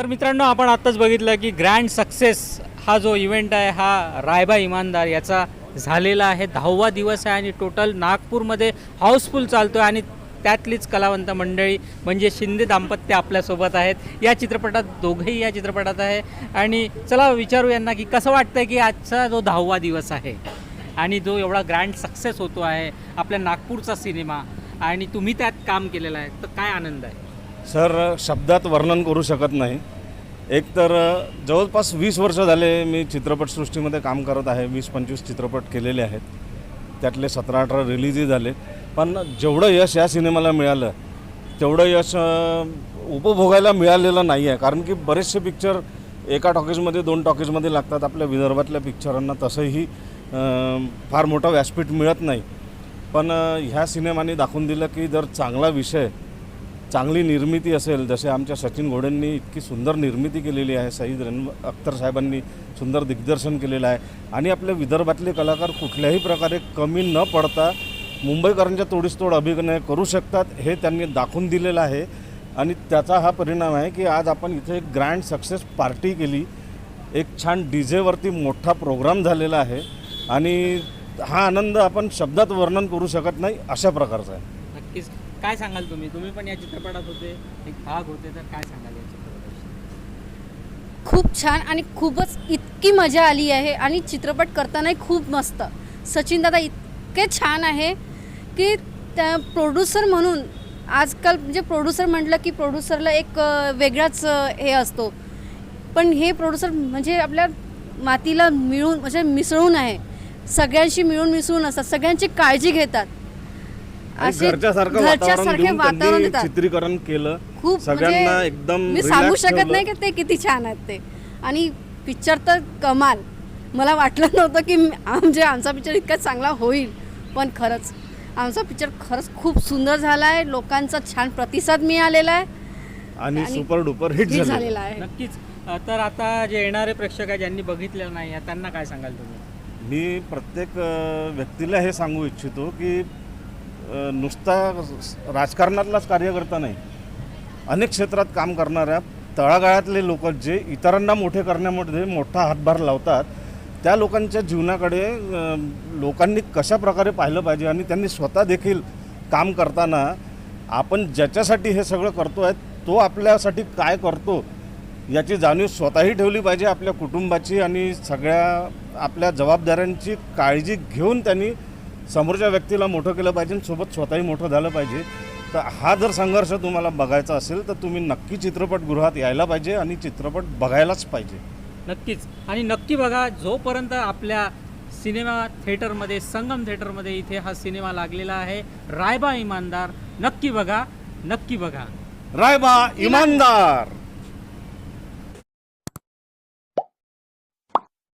तर मित्रांनो आपण आत्ताच बघितलं की ग्रँड सक्सेस हा जो इव्हेंट आहे हा रायबा इमानदार याचा झालेला आहे. दहावा दिवस आहे आणि टोटल नागपूरमध्ये हाऊसफुल चालतो आहे आणि त्यातलीच कलावंत मंडळी म्हणजे शिंदे दाम्पत्य आपल्यासोबत आहेत. या चित्रपटात दोघेही या चित्रपटात आहे. आणि चला विचारू यांना की कसं वाटतंय की आजचा जो दहावा दिवस आहे आणि जो एवढा ग्रँड सक्सेस होतो आहे आपल्या नागपूरचा सिनेमा आणि तुम्ही त्यात काम केलेलं आहे तर काय आनंद आहे? सर शब्दात वर्णन करू शकत नाही. एक तर जवळपास वीस वर्ष झाले मी चित्रपटसृष्टीमध्ये काम करत आहे. वीस पंचवीस चित्रपट केलेले आहेत. त्यातले सतरा अठरा रिलीजही झाले पण जेवढं यश या सिनेमाला मिळालं तेवढं यश उपभोगायला मिळालेलं नाही आहे कारण की बरेचसे पिक्चर एका टॉकीजमध्ये दोन टॉकीजमध्ये लागतात. आपल्या विदर्भातल्या पिक्चरांना तसंही फार मोठं व्यासपीठ मिळत नाही. पण ह्या सिनेमाने दाखवून दिलं की जर चांगला विषय चांगली निर्मिती असेल जसे आमच्या सचिन घोडेंनी इतकी सुंदर निर्मिती केलेली आहे सईद रन अख्तर साहेबांनी सुंदर दिग्दर्शन केलेलं आहे. आणि आपल्या विदर्भातले कलाकार कुठल्याही प्रकारे कमी न पडता मुंबईकरांच्या तोडीसतोड अभिनय करू शकतात हे त्यांनी दाखवून दिलेलं आहे. आणि त्याचा हा परिणाम आहे की आज आपण इथे एक ग्रँड सक्सेस पार्टी केली. एक छान डी जेवरती मोठा प्रोग्राम झालेला आहे. आणि हा आनंद आपण शब्दात वर्णन करू शकत नाही अशा प्रकारचा आहे. नक्कीच. काय सांगाल तुम्ही? तुम्ही पण या चित्रपटात होते एक भाग होते तर काय सांगाल या चित्रपटाविषयी? खूप छान आणि खूपच इतकी मजा आली आहे आणि चित्रपट करतानाही खूप मस्त. सचिन दादा इतके छान आहे की त्या प्रोड्युसर म्हणून आजकाल म्हणजे प्रोड्युसर म्हटलं की प्रोड्युसरला एक वेगळाच हे असतो. पण हे प्रोड्युसर म्हणजे आपल्या मातीला मिळून म्हणजे मिसळून आहे. सगळ्यांशी मिळून मिसळून असतात सगळ्यांची काळजी घेतात. असे घरच्यासारखं वातावरण घरच्यासारखे देऊन वातावरण त्यांनी देतात. चित्रीकरण केलं. खूप सगळ्यांना म्हणजे एकदम मी सांगू relax शकत ठेवलं. नाही की ते किती छान आहेत ते. आणि पिक्चर तर कमाल. मला वाटलं नव्हतं की मी- म्हणजे आमचा पिक्चर इतका चांगला होईल. पण खरंच आमचा पिक्चर खरंच खूप सुंदर झाला आहे. लोकांचा छान प्रतिसाद मिळालेला आहे. आणि आणि सुपर डुपर हिट हिट झालं झालेला आहे. नक्कीच. अ, तर आता जे येणारे प्रेक्षक आहे ज्यांनी बघितलेलं नाही आहे त्यांना काय सांगाल तुम्ही? मी प्रत्येक अ, व्यक्तीला हे सांगू इच्छितो की नुसता राजकारणातलाच कार्यकर्ता नाही. अनेक क्षेत्रात काम करणाऱ्या तळागाळातले लोक जे इतरांना मोठे करण्यामध्ये मोठा हातभार लावतात त्या लोकांच्या जीवनाकडे लोकांनी कशा प्रकारे पाहिलं पाहिजे आणि त्यांनी स्वतः देखील काम करताना आपण ज्याच्यासाठी हे सगळं करतो आहे तो आपल्यासाठी काय करतो याची जाणीव स्वतःही ठेवली पाहिजे आपल्या कुटुंबाची आणि सगळ्या आपल्या जबाबदाऱ्यांची काळजी घेऊन त्यांनी समोरच्या व्यक्तीला मोठं केलं पाहिजे आणि सोबत स्वतःही मोठं झालं पाहिजे. तर हा जर संघर्ष तुम्हाला बघायचा असेल तर तुम्ही नक्की चित्रपटगृहात यायला पाहिजे आणि चित्रपट बघायलाच पाहिजे. नक्कीच. आणि नक्की बघा जोपर्यंत आपल्या सिनेमा थिएटरमध्ये संगम थिएटरमध्ये इथे हा सिनेमा लागलेला आहे रायबा इमानदार नक्की बघा नक्की बघा. रायबा इमानदार.